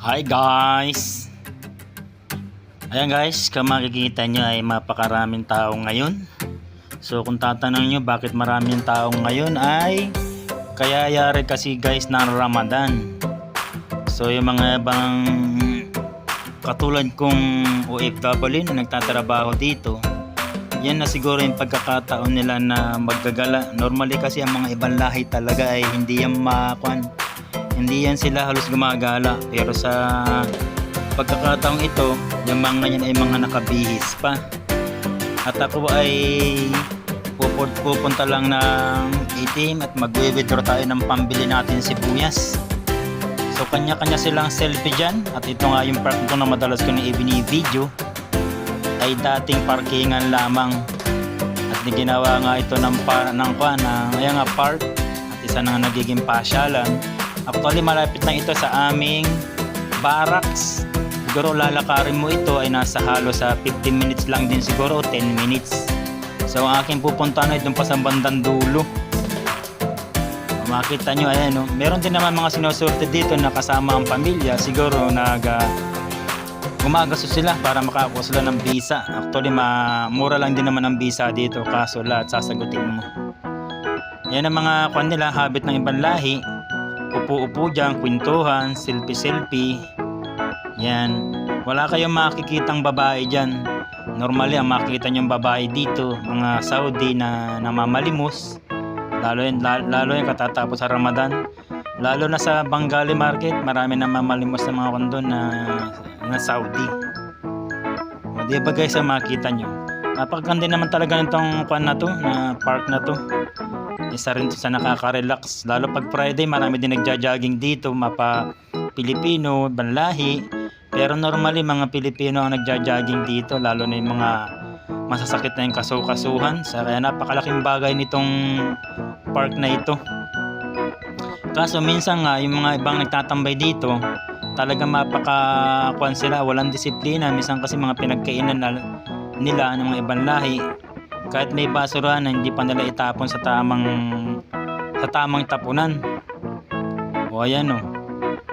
Hi guys! Ayan guys, kung makikita nyo ay mapakaraming tao ngayon. So kung tatanong nyo bakit maraming tao ngayon ay kaya yari kasi guys ng Ramadan. So yung mga ibang katulad kong OFW na nagtatrabaho dito, yan na siguro yung pagkakataon nila na maggagala. Normally kasi ang mga ibang lahi talaga ay hindi yan makuan. Hindi yan sila halos gumagala. Pero sa pagkakataong ito, yung mga yan ay mga nakabihis pa. At ako ay pupun- pupunta lang ng ATM at magwi-withdraw tayo ng pambili natin sibuyas. So kanya-kanya silang selfie dyan. At ito nga yung park ko na madalas ko na ibini-video ay dating parkingan lamang at ginawa nga ito ng par ng ng ayan nga park at isa na nagiging pasyalan actually malapit lang ito sa aming barracks siguro lalakarin mo ito ay nasa halos sa 15 minutes lang din siguro o 10 minutes so ang aking pupuntahan ay doon pa sa bandang dulo makita nyo ayan no? meron din naman mga sinusorte dito na kasama ang pamilya siguro nag gumagasto sila para makakuha sila ng visa. Actually, ma mura lang din naman ang visa dito kaso lahat sasagutin mo. Yan ang mga kwan nila, habit ng ibang lahi. Upo-upo dyan, kwentuhan, selfie-selfie. Yan. Wala kayong makikitang babae dyan. Normally, ang makikita niyong babae dito, mga Saudi na namamalimos. Lalo yan, lalo, lalo katatapos sa Ramadan. Lalo na sa Bengali market, marami na mamalimos na mga kondon na, na Saudi. O di ba guys, ang makita nyo? Napakaganda naman talaga nitong kwan na to, na park na to. Isa rin to sa nakaka-relax. Lalo pag Friday, marami din nagja-jogging dito, mapa Pilipino, banlahi. Pero normally, mga Pilipino ang nagja-jogging dito, lalo na yung mga masasakit na yung kaso-kasuhan. So, kaya napakalaking bagay nitong park na ito. Kaso minsan nga yung mga ibang nagtatambay dito, talagang mapaka sila, walang disiplina. Minsan kasi mga pinagkainan na, nila ng mga ibang lahi. Kahit may basurahan na hindi pa nila itapon sa tamang sa tamang tapunan. O ayan o.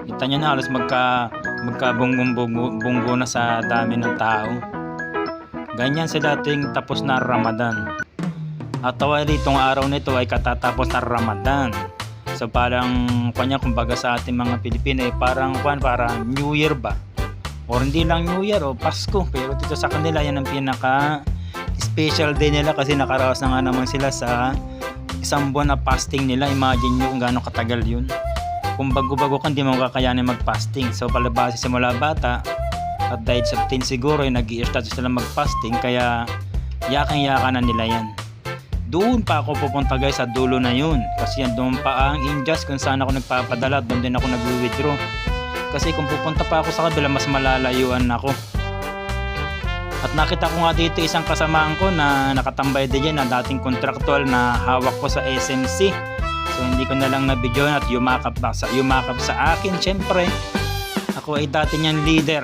Kita nyo na halos magka magkabunggo na sa dami ng tao. Ganyan sila tuwing tapos na Ramadan. At tawag itong araw nito ay katatapos na Ramadan. So parang kanya kumbaga sa ating mga Pilipino eh, parang kwan parang New Year ba? Or hindi lang New Year o Pasko pero dito sa kanila yan ang pinaka special day nila kasi nakaraos na nga naman sila sa isang buwan na fasting nila. Imagine nyo kung gaano katagal yun. Kung bago-bago ka, hindi mo kakayanin mag-fasting. So palabasi simula bata at dahil sa 10 siguro ay nag start sila mag-fasting kaya yakang-yaka na nila yan doon pa ako pupunta guys sa dulo na yun kasi yan doon pa ang Indias kung saan ako nagpapadala doon din ako nag-withdraw kasi kung pupunta pa ako sa kabila mas malalayuan ako at nakita ko nga dito isang kasamaan ko na nakatambay din yan na dating contractual na hawak ko sa SMC so hindi ko na lang na video at yumakap sa, yumakap sa akin syempre ako ay dati niyang leader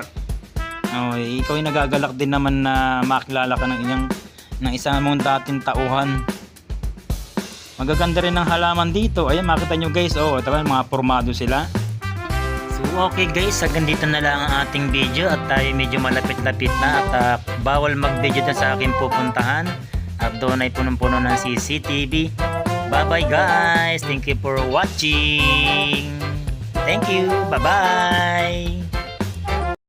oh, ikaw ay nagagalak din naman na makilala ka ng inyong ng isang mong dating tauhan Magaganda rin ang halaman dito. Ayan, makita nyo guys. Oh, ito mga formado sila. Okay guys. Hanggang dito na lang ang ating video. At tayo medyo malapit-lapit na. At uh, bawal mag-video na sa aking pupuntahan. At doon ay punong-puno ng CCTV. Bye-bye guys. Thank you for watching. Thank you. Bye-bye.